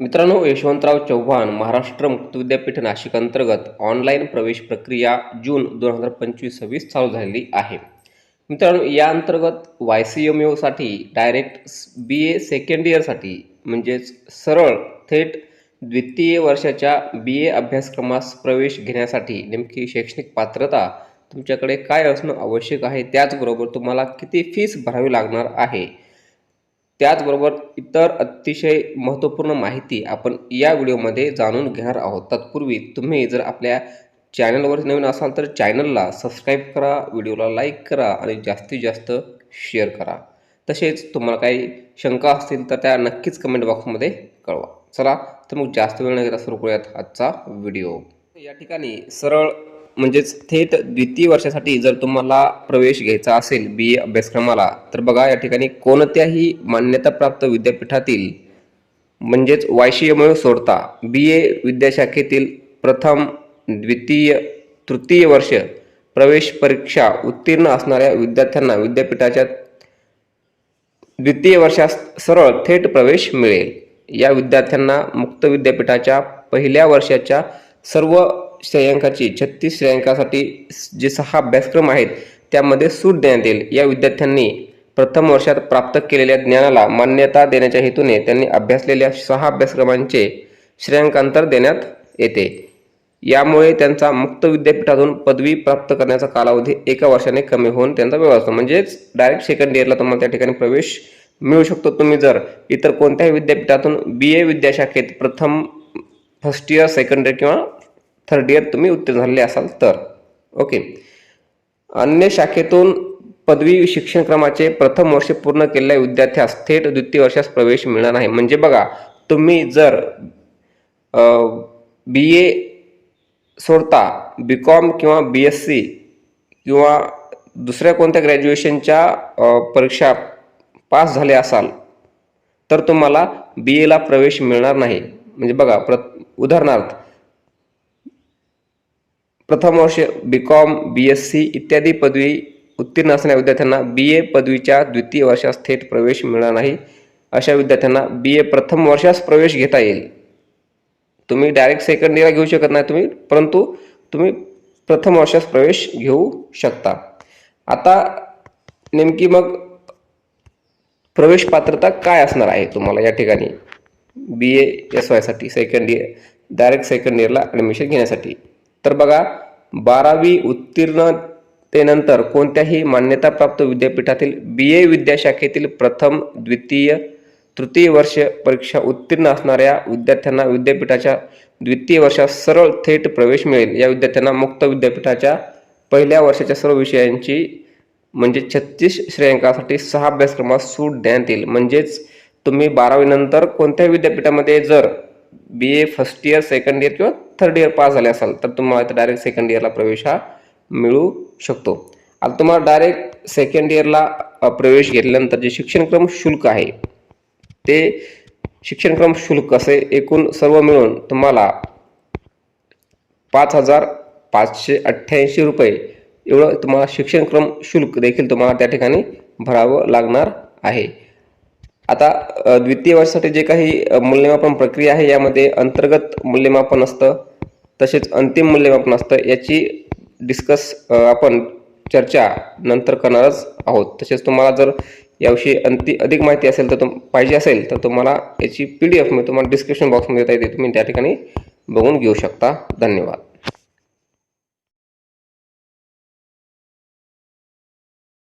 मित्रांनो यशवंतराव चव्हाण महाराष्ट्र मुक्त विद्यापीठ नाशिक अंतर्गत ऑनलाईन प्रवेश प्रक्रिया जून दोन हजार पंचवीस सव्वीस चालू झालेली आहे. मित्रांनो या अंतर्गत वाय सी एम ओसाठी डायरेक्ट बी ए सेकंड इयरसाठी म्हणजेच सरळ थेट द्वितीय वर्षाच्या बी ए अभ्यासक्रमास प्रवेश घेण्यासाठी नेमकी शैक्षणिक पात्रता तुमच्याकडे काय असणं आवश्यक आहे? त्याचबरोबर तुम्हाला किती फीस भरावी लागणार आहे? त्याचबरोबर इतर अतिशय महत्त्वपूर्ण माहिती आपण या व्हिडिओमध्ये जाणून घेणार आहोत. तत्पूर्वी तुम्ही जर आपल्या चॅनलवर नवीन असाल तर चॅनलला सबस्क्राईब करा व्हिडिओला लाईक करा आणि जास्तीत जास्त शेअर करा. तसेच तुम्हाला काही शंका असतील तर त्या नक्कीच कमेंट बॉक्समध्ये कळवा. चला तर मग जास्त वेळ न घेता सुरू करूयात आजचा व्हिडिओ. या ठिकाणी सरळ म्हणजेच थेट द्वितीय वर्षासाठी जर तुम्हाला प्रवेश घ्यायचा असेल बी ए अभ्यासक्रमाला तर बघा या ठिकाणी कोणत्याही मान्यताप्राप्त विद्यापीठातील म्हणजेच वायशीयमुळे सोडता बी ए विद्याशाखेतील प्रथम द्वितीय तृतीय वर्ष प्रवेश परीक्षा उत्तीर्ण असणाऱ्या विद्यार्थ्यांना विद्यापीठाच्या द्वितीय वर्षास सरळ थेट प्रवेश मिळेल. या विद्यार्थ्यांना मुक्त विद्यापीठाच्या पहिल्या वर्षाच्या सर्व श्रेयांकाची छत्तीस श्रेयांकासाठी जे सहा अभ्यासक्रम आहेत त्यामध्ये सूट देण्यात येईल. या विद्यार्थ्यांनी प्रथम वर्षात प्राप्त केलेल्या ज्ञानाला मान्यता देण्याच्या हेतूने त्यांनी अभ्यासलेल्या सहा अभ्यासक्रमांचे श्रेयांकांतर देण्यात येते. यामुळे त्यांचा मुक्त विद्यापीठातून पदवी प्राप्त करण्याचा कालावधी एका वर्षाने कमी होऊन त्यांचा वेळ असतो म्हणजेच डायरेक्ट सेकंड इयरला तुम्हाला त्या ठिकाणी प्रवेश मिळू शकतो. तुम्ही जर इतर कोणत्याही विद्यापीठातून बी ए विद्याशाखेत प्रथम फर्स्ट इयर सेकंड इयर किंवा थर्ड इयर तुम्ही उत्तीर्ण झालेले असाल तर. ओके अन्य शाखेतून पदवी शिक्षणक्रमाचे प्रथम वर्ष पूर्ण केलेल्या विद्यार्थ्यास थेट द्वितीय वर्षास प्रवेश मिळणार नाही. म्हणजे बघा तुम्ही जर बी ए सोडता बी कॉम किंवा बी एस सी किंवा दुसऱ्या कोणत्या ग्रॅज्युएशनच्या परीक्षा पास झाले असाल तर तुम्हाला बी एला प्रवेश मिळणार नाही. म्हणजे बघा प्र उदाहरणार्थ प्रथम वर्ष B com B S C इत्यादी पदवी उत्तीर्ण असणाऱ्या विद्यार्थ्यांना बी ए पदवीच्या द्वितीय वर्षास थेट प्रवेश मिळणार नाही. अशा विद्यार्थ्यांना बी ए प्रथम वर्षास प्रवेश घेता येईल. तुम्ही डायरेक्ट सेकंड इयरला घेऊ शकत नाही तुम्ही परंतु तुम्ही प्रथम वर्षास प्रवेश घेऊ शकता. आता नेमकी मग प्रवेश पात्रता काय असणार आहे तुम्हाला या ठिकाणी? बी ए एस वायसाठी सेकंड इयर डायरेक्ट सेकंड इयरला ॲडमिशन घेण्यासाठी. तर बघा बारावी उत्तीर्णतेनंतर कोणत्याही मान्यताप्राप्त विद्यापीठातील बी ए विद्याशाखेतील प्रथम द्वितीय तृतीय वर्ष परीक्षा उत्तीर्ण असणाऱ्या विद्यार्थ्यांना विद्यापीठाच्या द्वितीय वर्षात सरळ थेट प्रवेश मिळेल. या विद्यार्थ्यांना मुक्त विद्यापीठाच्या पहिल्या वर्षाच्या सर्व विषयांची म्हणजे छत्तीस श्रेयांकासाठी सहा अभ्यासक्रमात सूट देण्यात येईल. म्हणजेच तुम्ही बारावीनंतर कोणत्याही विद्यापीठामध्ये जर B A first year second year किंवा थर्ड इयर पास झाले असाल तर तुम्हाला डायरेक्ट सेकंड इयरला प्रवेश हा मिळू शकतो. आता तुम्हाला डायरेक्ट सेकंड इयरला प्रवेश घेतल्यानंतर जे शिक्षणक्रम शुल्क आहे ते शिक्षणक्रम शुल्क असे एकूण सर्व मिळून तुम्हाला पाच हजार पाचशे अठ्ठ्याऐंशी रुपये एवढं तुम्हाला शिक्षणक्रम शुल्क देखील तुम्हाला त्या ठिकाणी भरावं लागणार आहे. आता द्वितीय वर्षासाठी जे काही मूल्यमापन प्रक्रिया आहे यामध्ये अंतर्गत मूल्यमापन असतं तसेच अंतिम मूल्यमापन असतं याची डिस्कस आपण चर्चा नंतर करणारच आहोत. तसेच तुम्हाला जर याविषयी अंति अधिक माहिती असेल तर तुम पाहिजे असेल तर तुम्हाला याची पी डी एफ मी तुम्हाला डिस्क्रिप्शन बॉक्समध्ये देता येते तुम्ही त्या ठिकाणी बघून घेऊ शकता. धन्यवाद.